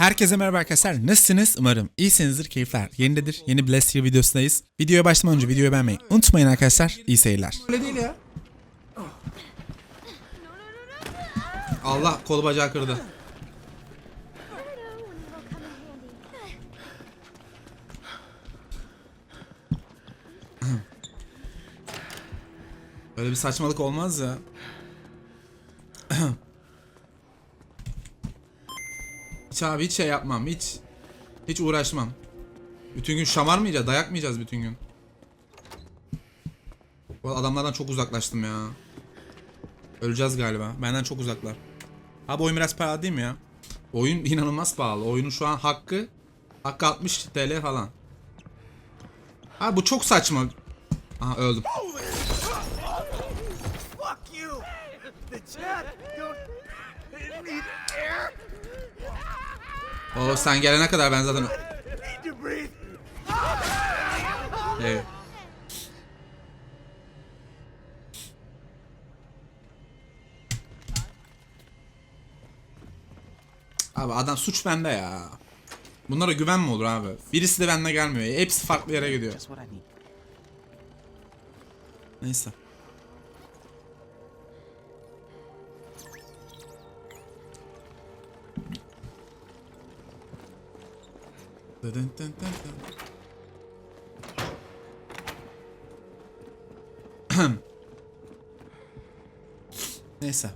Herkese merhaba arkadaşlar. Nasılsınız? Umarım iyisinizdir, keyifler yerindedir. Yeni Blast Year videosundayız. Videoya başlamadan önce videoyu beğenmeyi unutmayın arkadaşlar. İyi seyirler. Öyle değil ya. Allah kolu bacağı kırdı. Böyle bir saçmalık olmaz ya. hiç abi hiç şey yapmam hiç. Hiç uğraşmam. Bütün gün şamarmayacağız, dayak mı yiyeceğiz bütün gün? Bu adamlardan çok uzaklaştım ya. Öleceğiz galiba. Benden çok uzaklar. Abi oyun biraz pahalı değil mi ya? Oyun inanılmaz pahalı. Oyunun şu an hakkı hakkı 60 TL falan. Ha bu çok saçma. Aha öldüm. Oo sen gelene kadar ben zaten... Evet. Abi adam suç bende ya. Bunlara güven mi olur abi? Birisi de bende gelmiyor. Hepsi farklı yere gidiyor. Neyse. Dın dın dın dın. Neyse.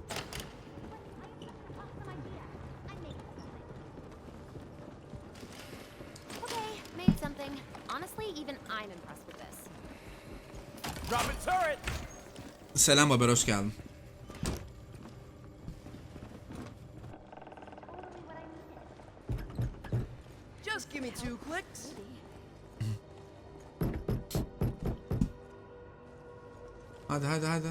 Okay, made something. Honestly, even I'm impressed with this. Drop a turret. Selam haber hoş geldin. Hadi hadi hadi.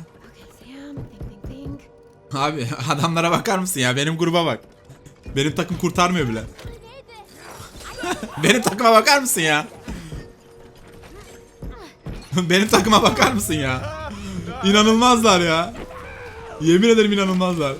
Abi adamlara bakar mısın ya? Benim gruba bak. Benim takım kurtarmıyor bile. Benim takıma bakar mısın ya? Benim takıma bakar mısın ya? İnanılmazlar ya. Yemin ederim inanılmazlar.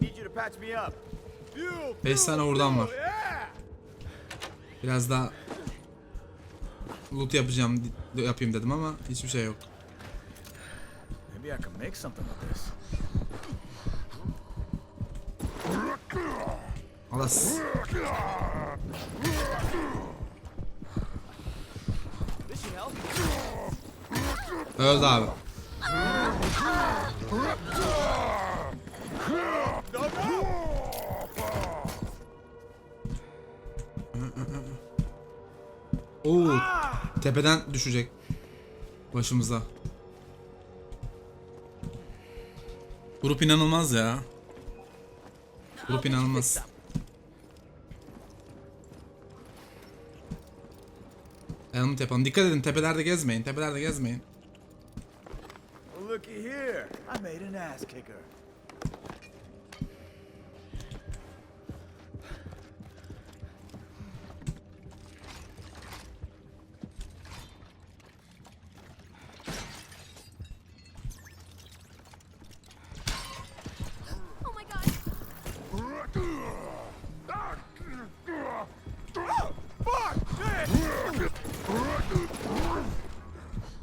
Need you to patch me up. Fuel, 5 tane oradan var. Biraz daha loot yapacağım yapayım dedim ama hiçbir şey yok. Maybe I can make something of this. Alas. Öldü abi. Tepeden düşecek başımıza. Grup inanılmaz ya. Grup inanılmaz. Helmet yapalım. Dikkat edin tepelerde gezmeyin. Tepelerde gezmeyin. Looky here. I made an ass kicker.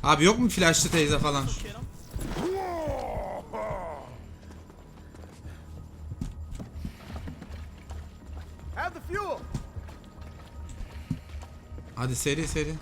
Abi yok mu flashlı teyze falan? Hadi seri seri.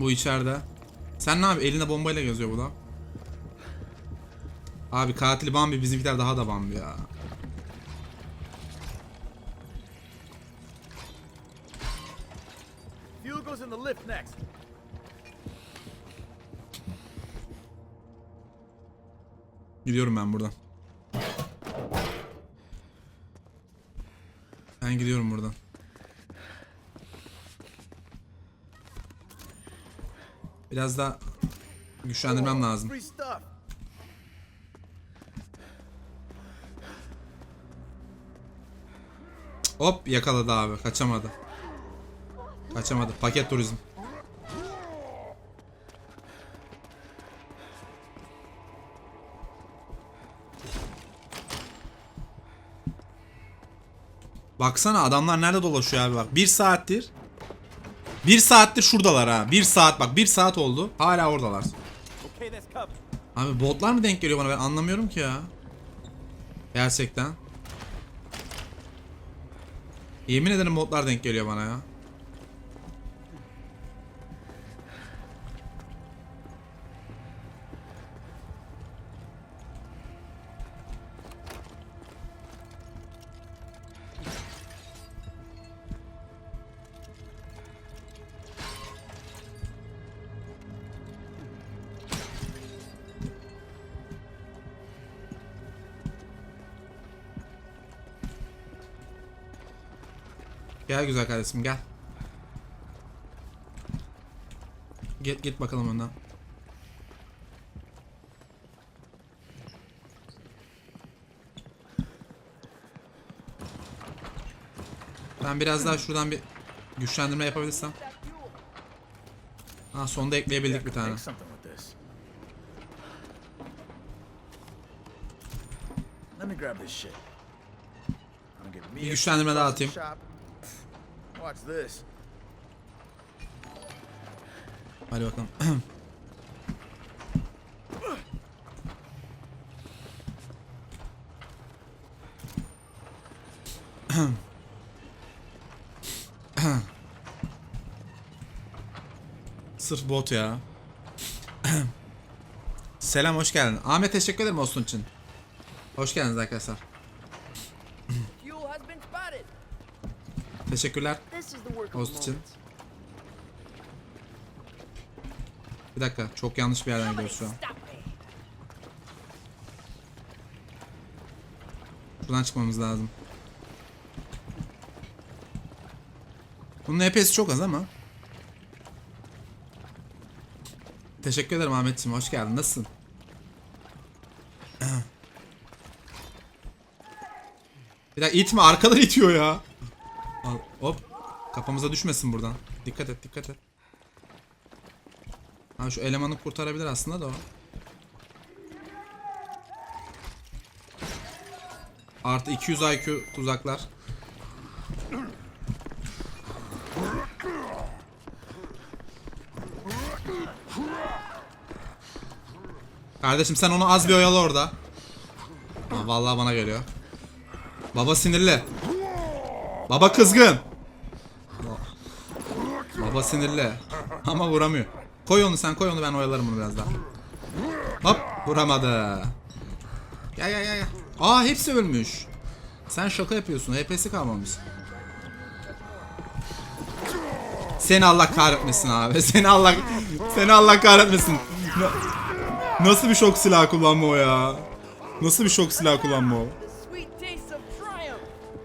Bu içeride. Sen ne abi? Elinde bombayla geziyor bu da. Abi katili Bambi bizimkiler daha da Bambi ya. Fuel goes in the lift next. Gidiyorum ben buradan. Ben gidiyorum buradan. Biraz daha güçlendirmem lazım. Hop yakaladı abi. Kaçamadı. Kaçamadı. Paket turizm. Baksana adamlar nerede dolaşıyor abi bak. Bir saattir. Bir saattir şuradalar ha. Bir saat bak. Bir saat oldu. Hala oradalar. Abi botlar mı denk geliyor bana ben anlamıyorum ki ya. Gerçekten. Yemin ederim botlar denk geliyor bana ya. Gel güzel kardeşim gel. Git git bakalım önden. Ben biraz daha şuradan bir güçlendirme yapabilirsem. Ha sonda ekleyebildik bir tane. Bir güçlendirme daha atayım. Shop. Watch this. Hadi bakalım. Sırf bot ya. Selam hoş geldin. Ahmet teşekkür ederim olsun için. Hoş geldiniz arkadaşlar. Teşekkürler. Host için. Bir dakika çok yanlış bir yerden gidiyoruz şu an. Buradan çıkmamız lazım. Bunun EP'si çok az ama. Teşekkür ederim Ahmetciğim. Hoş geldin. Nasılsın? Bir dakika itme. Arkadan itiyor ya. Kafamıza düşmesin buradan. Dikkat et dikkat et. Ha şu elemanı kurtarabilir aslında da o. Artı 200 IQ tuzaklar. Kardeşim sen onu az bir oyalı orada. Ha, vallahi bana geliyor. Baba sinirli. Baba kızgın. Baba sinirli. Ama vuramıyor. Koy onu sen koy onu ben oyalarım bunu biraz daha. Hop vuramadı. Gel gel gel gel. Aa hepsi ölmüş. Sen şaka yapıyorsun. HP'si kalmamış. Seni Allah kahretmesin abi. Seni Allah seni Allah kahretmesin. Na- Nasıl bir şok silah kullanma o ya? Nasıl bir şok silah kullanma o?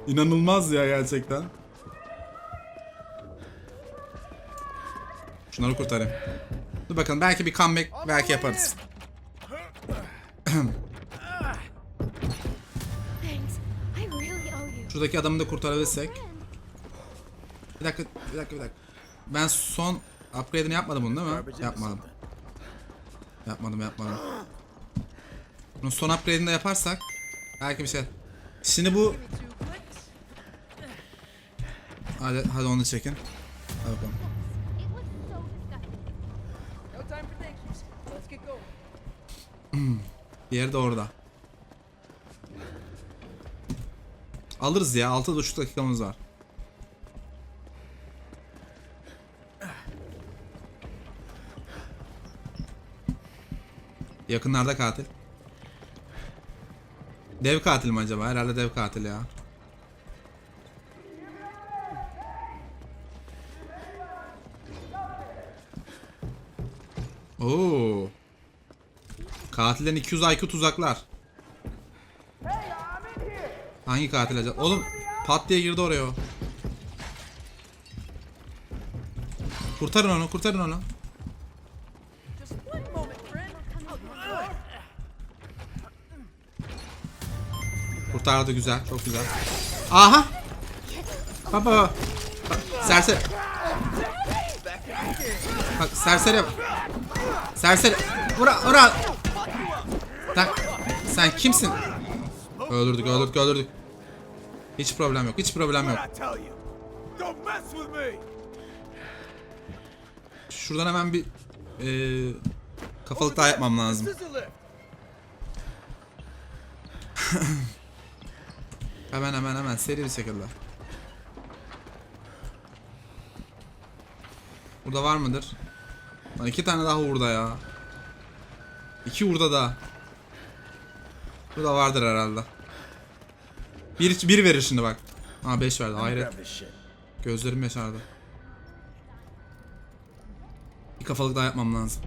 İnanılmaz ya gerçekten. Şunları kurtarayım. Dur bakalım belki bir comeback belki yaparız. Thanks. I really owe you. Şuradaki adamı da kurtarabilirsek. Bir dakika, bir dakika, bir dakika. Ben son upgrade'ini yapmadım bunu değil mi? Yapmadım. Yapmadım, yapmadım. Bunu son upgrade'ini de yaparsak belki bir şey. Şimdi bu hadi hadi onu çekin. Hadi bakalım. Diğeri de orada. Alırız ya. 6,5 dakikamız var. Yakınlarda katil. Dev katil mi acaba? Herhalde dev katil ya. Oo. Katilden 200 IQ tuzaklar. Hangi katil acaba? Oğlum pat diye girdi oraya o. Kurtarın onu, kurtarın onu. Kurtardı güzel, çok güzel. Aha! Bak bak bak. Serseri. Bak serseri. Serseri. Ura ura. Lan sen kimsin? Öldürdük öldürdük öldürdük. Hiç problem yok hiç problem yok. Şuradan hemen bir eee kafalık daha yapmam lazım. Hemen hemen hemen seri bir şekilde. Burada var mıdır? Lan iki tane daha burada ya. İki burada da. Vardır herhalde. Bir, bir verir şimdi bak. Ha 5 verdi hayret. Shit. Gözlerim yaşardı. Bir kafalık daha yapmam lazım.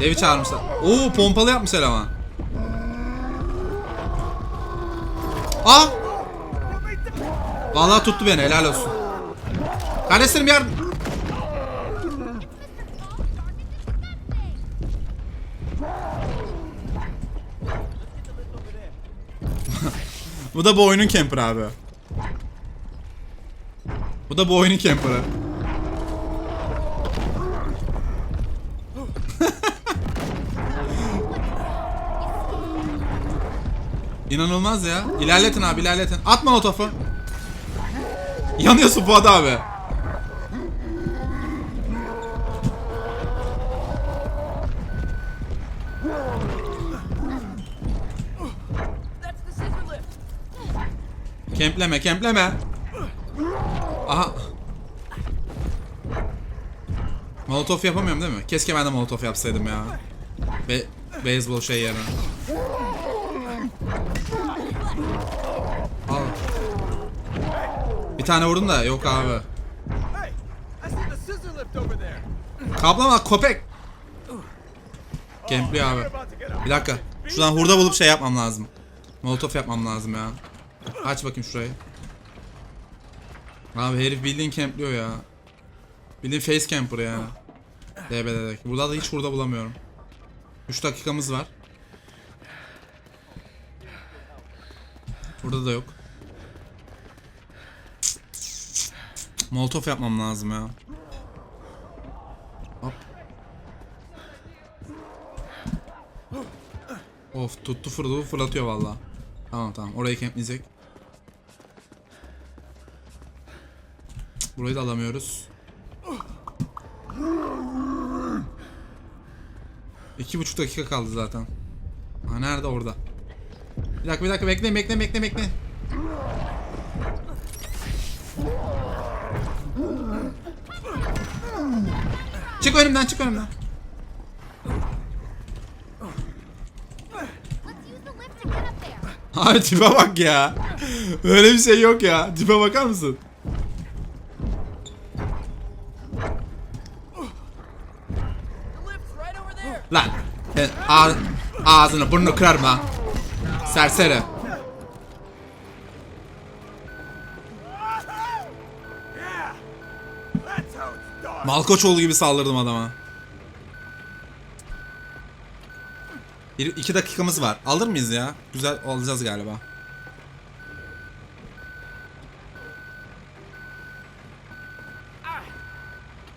Devi çağırmışlar. Oo pompalı yapmışlar ama. Aa! Vallahi tuttu beni helal olsun. Kardeşlerim yardım. Bu da bu oyunun camper abi. Bu da bu oyunun camper'ı. İnanılmaz ya. İlerletin abi ilerletin. Atma o topu. Yanıyorsun Fuat abi. Kempleme kempleme. Aha. Molotof yapamıyorum değil mi? Keşke ben de molotof yapsaydım ya. Be beyzbol şey yerine. Al. Bir tane vurdum da yok abi. Kaplama köpek. Kempliyor abi. Bir dakika. Şuradan hurda bulup şey yapmam lazım. Molotof yapmam lazım ya. Aç bakayım şurayı. Abi herif bildiğin campliyor ya. Bildiğin face camper yani. DBD'deki. Burada da hiç hurda bulamıyorum. 3 dakikamız var. Burada da yok. Molotof yapmam lazım ya. Hop. Of tuttu fırladı fırlatıyor valla. Tamam tamam orayı kempleyecek. Burayı da alamıyoruz. İki buçuk dakika kaldı zaten. Ha nerede orada? Bir dakika bir dakika bekleyin bekleyin bekleyin bekleyin. Çık önümden çık önümden. Abi tipe bak ya. Öyle bir şey yok ya. Tipe bakar mısın? Lan. sen ağ- ağzını burnunu kırarım ha. Serseri. Malkoçoğlu gibi saldırdım adama. Bir, iki dakikamız var. Alır mıyız ya? Güzel alacağız galiba.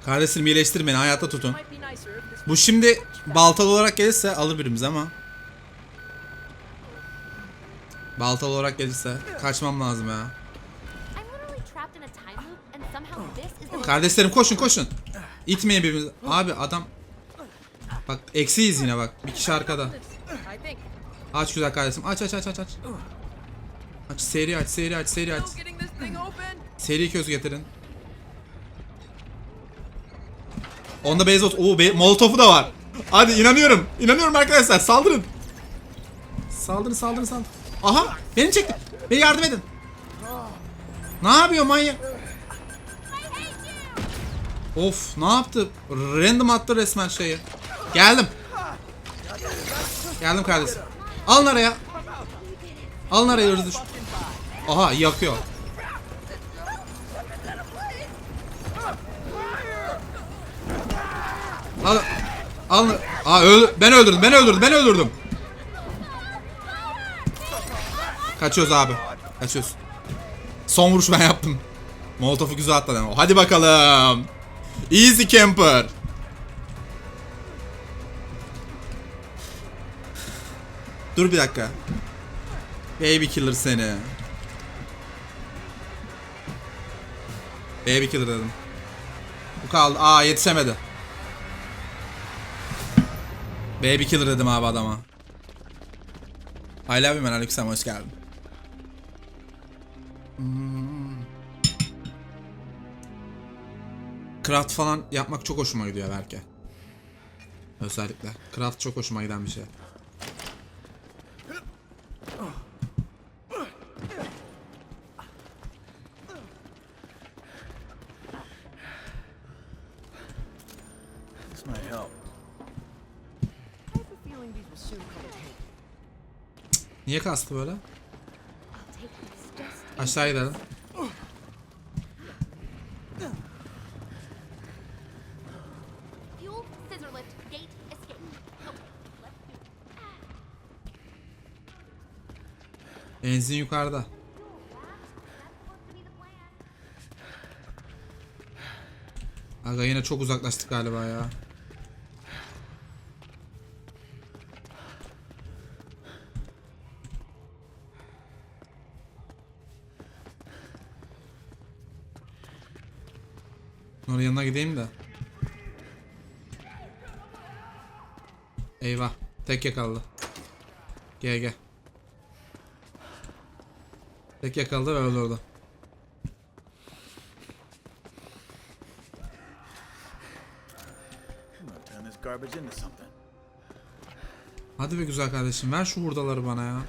Kardeşim iyileştir beni hayatta tutun. Bu şimdi baltalı olarak gelirse alır birimiz ama. Baltalı olarak gelirse kaçmam lazım ya. Kardeşlerim koşun koşun. İtmeyin birbirimizi. Abi adam. Bak eksiyiz yine bak. Bir kişi arkada. Aç güzel kardeşim. Aç aç aç aç aç. Aç seri aç seri aç seri aç. Seri köz getirin. Onda base ot- Oo, be- molotofu da var. Hadi inanıyorum. İnanıyorum arkadaşlar. Saldırın. Saldırın saldırın saldırın. Aha beni çekti. Beni yardım edin. Ne yapıyor manyak? Of ne yaptı? Random attı resmen şeyi. Geldim. Geldim kardeşim. Alın araya. Alın araya hızlı. Aha yakıyor. Al. Al. Aa öldü. Ben öldürdüm. Ben öldürdüm. Ben öldürdüm. Kaçıyoruz abi. Kaçıyoruz. Son vuruş ben yaptım. Molotof'u güzel atladım. Hadi bakalım. Easy camper. Dur bir dakika. Baby killer seni. Baby killer dedim. Bu kaldı. Aa yetişemedi. Baby killer dedim abi adama. I love you man aleykümselam hoş geldin. Hmm. Craft falan yapmak çok hoşuma gidiyor belki. Özellikle. Craft çok hoşuma giden bir şey. Niye kastı böyle? Aşağı gidelim. Benzin yukarıda. Aga yine çok uzaklaştık galiba ya. Gideyim de. Eyvah. Tek yakaladı. Gel gel. Tek yakaladı ve into something. Hadi be güzel kardeşim ver şu hurdaları bana ya.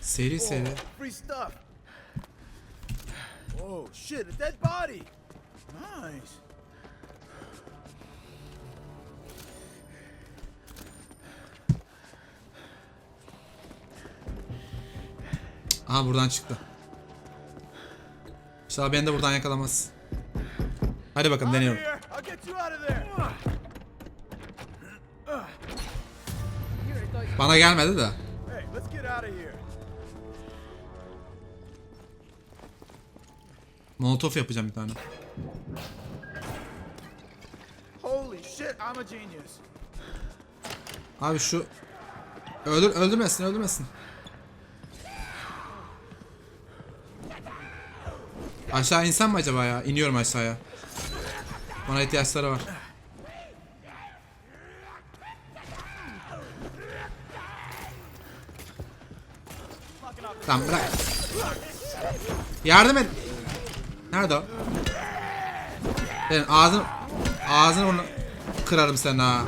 Seri seri. Oh. Oh shit, a dead body. Nice. Aha buradan çıktı. İnşallah beni de buradan yakalamaz. Hadi bakalım deniyorum. Bana gelmedi de. Molotof yapacağım bir tane. Holy shit, I'm a genius. Abi şu öldür öldürmesin öldürmesin. Aşağı insem mi acaba ya? İniyorum aşağıya. Bana ihtiyaçları var. Tamam bırak. Yardım et. Nerede o? Senin ağzını ağzını bunu kırarım sen ha.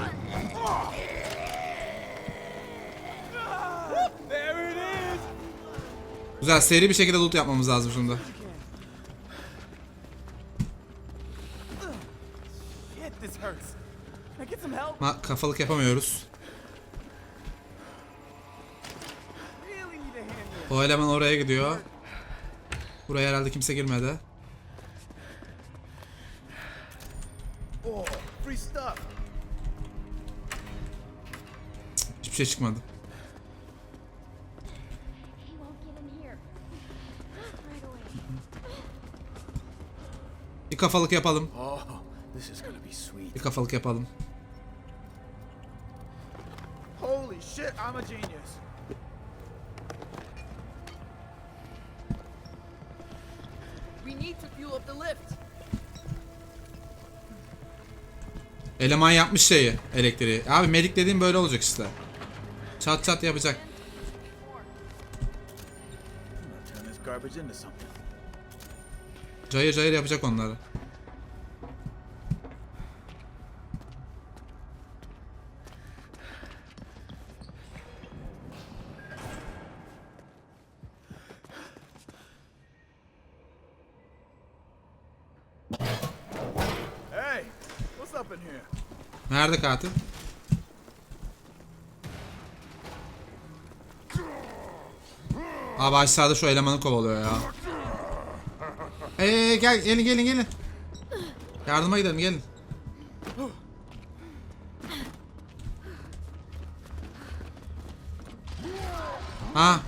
Güzel seri bir şekilde loot yapmamız lazım help? Ma kafalık yapamıyoruz. O eleman oraya gidiyor. Buraya herhalde kimse girmedi. Hiçbir şey çıkmadı. Bir kafalık yapalım. Bir kafalık yapalım. Holy shit, I'm a genius. We need to fuel up the lift. Eleman yapmış şeyi, elektriği. Abi medik dediğim böyle olacak işte. Çat çat yapacak. Cayır cayır yapacak onları. Nerede katil? Abi aşağıda şu elemanı kovalıyor ya. Ee gel gelin gelin gelin. Yardıma gidelim gelin. Ha.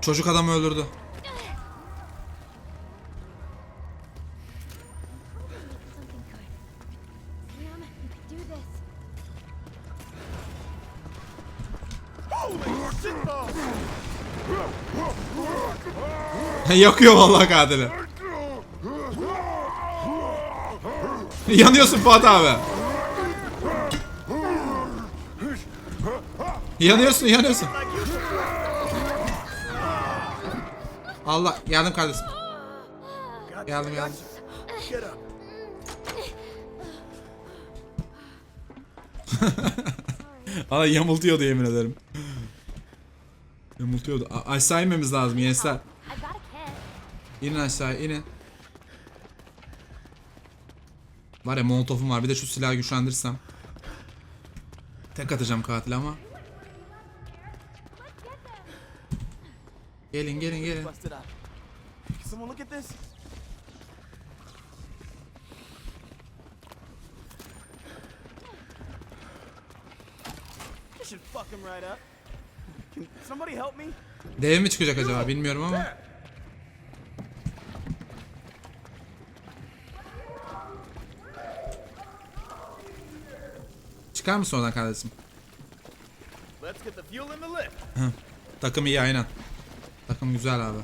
Çocuk adamı öldürdü. Yakıyor vallahi katili. Yanıyorsun Fuat abi. Yanıyorsun, yanıyorsun. Allah, yardım kardeşim. Get up. Valla yamultuyordu yemin ederim. Yamultuyordu. A- aşağı inmemiz lazım gençler. İnin aşağı, inin. Var ya molotofum var. Bir de şu silahı güçlendirsem. Tek atacağım katil ama. Gelin gelin gelin. Dev mi çıkacak acaba bilmiyorum ama. Çıkar mısın oradan kardeşim? Takım iyi aynen. Takım güzel abi.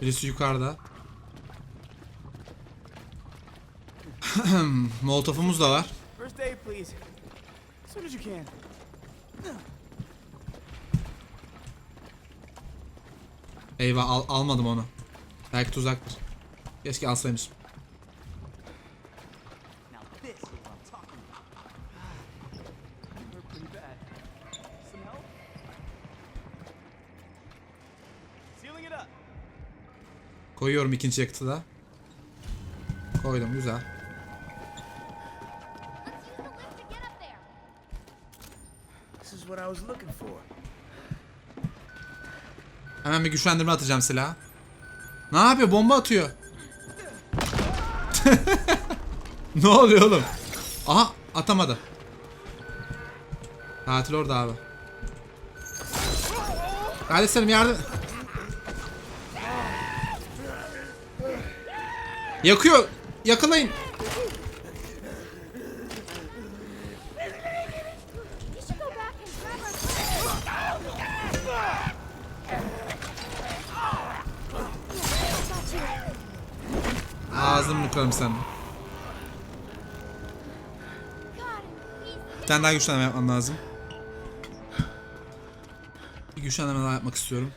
Birisi yukarıda. Molotofumuz da var. Eyvah al- almadım onu. Belki tuzaktır. Keşke alsaymışım. Koyuyorum ikinci yakıtı da. Koydum güzel. This is what I was looking for. Hemen bir güçlendirme atacağım silaha. Ne yapıyor? Bomba atıyor. ne oluyor oğlum? Aha atamadı. Katil orada abi. Kardeşlerim yardım. Yakıyor. Yakalayın. Ağzını kırarım sen. God, he's Bir tane daha güçlendirme yapmam lazım. Bir güçlendirme daha yapmak istiyorum.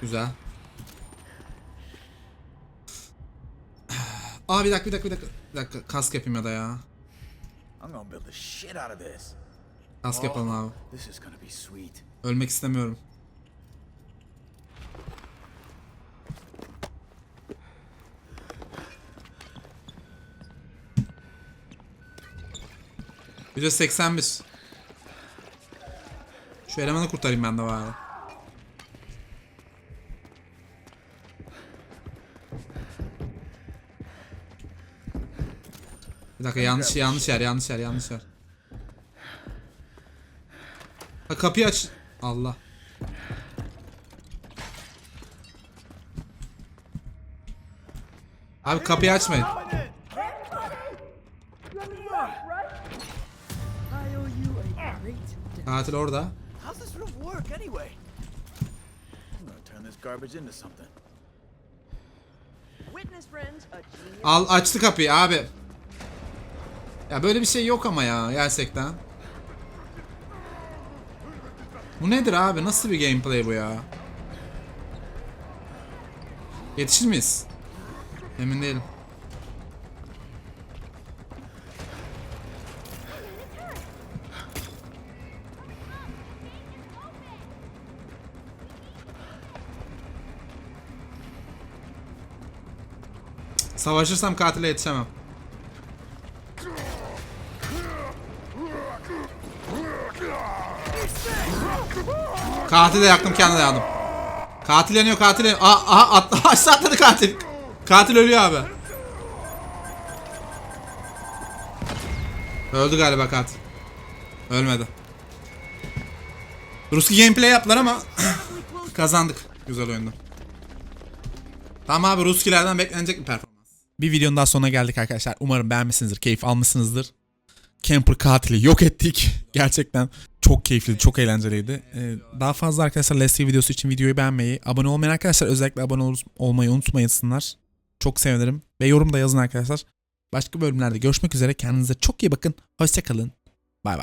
Güzel. Aa bir dakika bir dakika bir dakika. Bir dakika kask yapayım ya da ya. I'm gonna build the shit out of this. Kask yapalım abi. Ölmek istemiyorum. 81. Şu elemanı kurtarayım ben de bari. Bir dakika yanlış yanlış yer yanlış yer yanlış yer. Ha kapıyı aç. Allah. Abi kapıyı açmayın. Katil orada. How's this room work anyway? I'm gonna turn this garbage into something. Witness friends, a genius. Al açtı kapıyı abi. Ya böyle bir şey yok ama ya gerçekten. Bu nedir abi? Nasıl bir gameplay bu ya? Yetişir miyiz? Emin değilim. Savaşırsam katile yetişemem. Katil de yaktım kendine yandım. Katil yanıyor katil yanıyor. Aa, aha atla, atladı katil. Katil ölüyor abi. Öldü galiba katil. Ölmedi. Ruski gameplay yaptılar ama kazandık. Güzel oyunda. Tamam abi Ruskilerden beklenecek bir performans. Bir videonun daha sonuna geldik arkadaşlar. Umarım beğenmişsinizdir, keyif almışsınızdır. Camper katili yok ettik. Gerçekten çok keyifliydi, çok eğlenceliydi. Ee, daha fazla arkadaşlar Leslie videosu için videoyu beğenmeyi, abone olmayan arkadaşlar özellikle abone ol- olmayı unutmayasınlar. Çok sevinirim. Ve yorum da yazın arkadaşlar. Başka bölümlerde görüşmek üzere. Kendinize çok iyi bakın. Hoşçakalın.